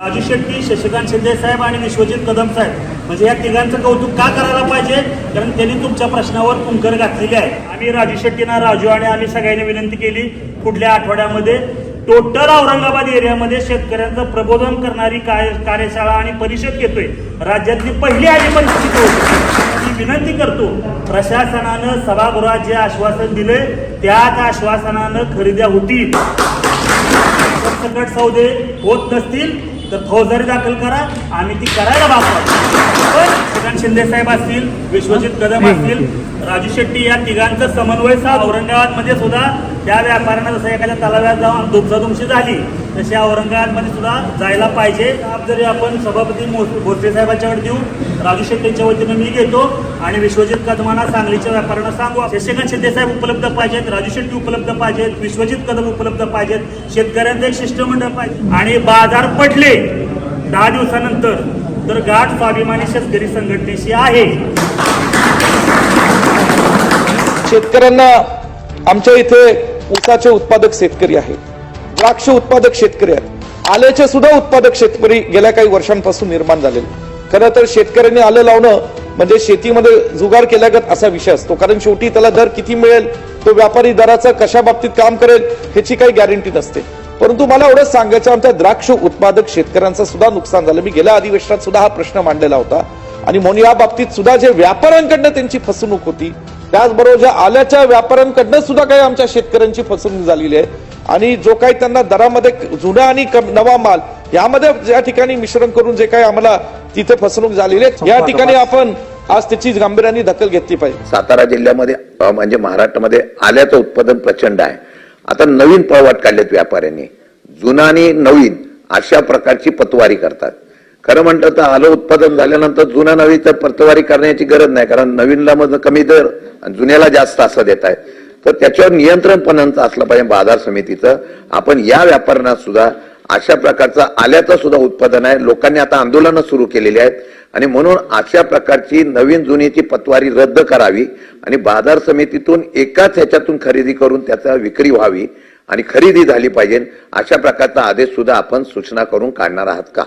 राजू शेट्टी शशिकांत शिंदे साहेब आणि विश्वजित कदम साहेब. म्हणजे या तिघांचं कौतुक का करायला पाहिजे? कारण त्यांनी तुमच्या प्रश्नावर कुंकर घातलेली आहे. आम्ही राजू शेट्टीना राजू आणि आम्ही सगळ्यांनी विनंती केली पुढल्या आठवड्यामध्ये? टोटल औरंगाबाद एरियामध्ये शेतकऱ्यांचं प्रबोधन करणारी काय कार्यशाळा आणि परिषद घेतोय. राज्यातली पहिली आली परिस्थिती मी विनंती करतो प्रशासनानं सभागृहात जे आश्वासन दिले त्याच आश्वासनानं खरेद्या होतील. सकट सौदे होत नसतील तर फौजदारी दाखल करा आम्ही ती करायला भाग श्रीकांत शिंदे साहेब असतील विश्वजित कदम असतील राजू शेट्टी या तिघांचं समन्वय साध. औरंगाबादमध्ये सुद्धा त्या व्यापाऱ्यांना जसं एखाद्या तलाव्यात जाऊन दुमसादुमशी झाली तशी औरंगाबादमध्ये सुद्धा जायला पाहिजे. जरी आपण सभापती भोसले साहेबांच्याकडे देऊ राजू शेट्टीच्या वतीनं मी घेतो आणि विश्वजित कदमांना सांगलीच्या व्यापाऱ्यांना सांगू. शशिकांत शिंदे साहेब उपलब्ध पाहिजेत राजू शेट्टी उपलब्ध पाहिजेत विश्वजित कदम उपलब्ध पाहिजेत शेतकऱ्यांचं एक शिष्टमंडळ पाहिजे. आणि बाजार पडले दहा दिवसानंतर तर गाठ स्वाभिमानी शेतकरी संघटनेशी आहे. शेतकऱ्यांना आमच्या इथे ऊसाचे उत्पादक शेतकरी आहेत. द्राक्ष उत्पादक शेतकरी आहेत. आल्याचे सुद्धा उत्पादक शेतकरी गेल्या काही वर्षांपासून निर्माण झालेले खरं तर शेतकऱ्यांनी आलं लावणं म्हणजे शेतीमध्ये जुगार केल्यागत असा विषय असतो. कारण शेवटी त्याला दर किती मिळेल तो व्यापारी दराचं कशा बाबतीत काम करेल ह्याची काही गॅरंटी नसते. परंतु मला एवढंच सांगायचं आमच्या द्राक्ष उत्पादक शेतकऱ्यांचं सुद्धा नुकसान झालं. मी गेल्या अधिवेशनात सुद्धा हा प्रश्न मांडलेला होता. आणि म्हणून या बाबतीत सुद्धा जे व्यापाऱ्यांकडनं त्यांची फसवणूक होती त्याचबरोबर ज्या आल्याच्या व्यापाऱ्यांकडनं सुद्धा काही आमच्या शेतकऱ्यांची फसवणूक झालेली आहे. आणि जो काही त्यांना दरामध्ये जुना आणि कम- नवा माल यामध्ये ज्या ठिकाणी मिश्रण करून जे काही आम्हाला तिथे फसवणूक झालेली आहे या ठिकाणी आपण आज त्याची गांभीर्याने दखल घेतली पाहिजे. सातारा जिल्ह्यामध्ये म्हणजे महाराष्ट्रामध्ये आल्याचं उत्पादन प्रचंड आहे. आता नवीन पळवाट काढलेत व्यापाऱ्यांनी. जुना आणि नवीन अशा प्रकारची पतवारी करतात. खरं म्हटलं तर आलं उत्पादन झाल्यानंतर जुना नवीन तर पतवारी करण्याची गरज नाही कारण नवीनला मग कमी दर आणि जुन्याला जास्त असं देत आहे. तर त्याच्यावर नियंत्रण असलं पाहिजे बाजार समितीचं. आपण या व्यापाऱ्यांना सुद्धा अशा प्रकारचं आल्याचं सुद्धा उत्पादन आहे. लोकांनी आता आंदोलनं सुरू केलेली आहेत. आणि म्हणून अशा प्रकारची नवीन जुनीची पतवारी रद्द करावी आणि बाजार समितीतून एकाच ह्याच्यातून खरेदी करून त्याचा विक्री व्हावी आणि खरेदी झाली पाहिजे अशा प्रकारचा आदेश सुद्धा आपण सूचना करून काढणार आहात का?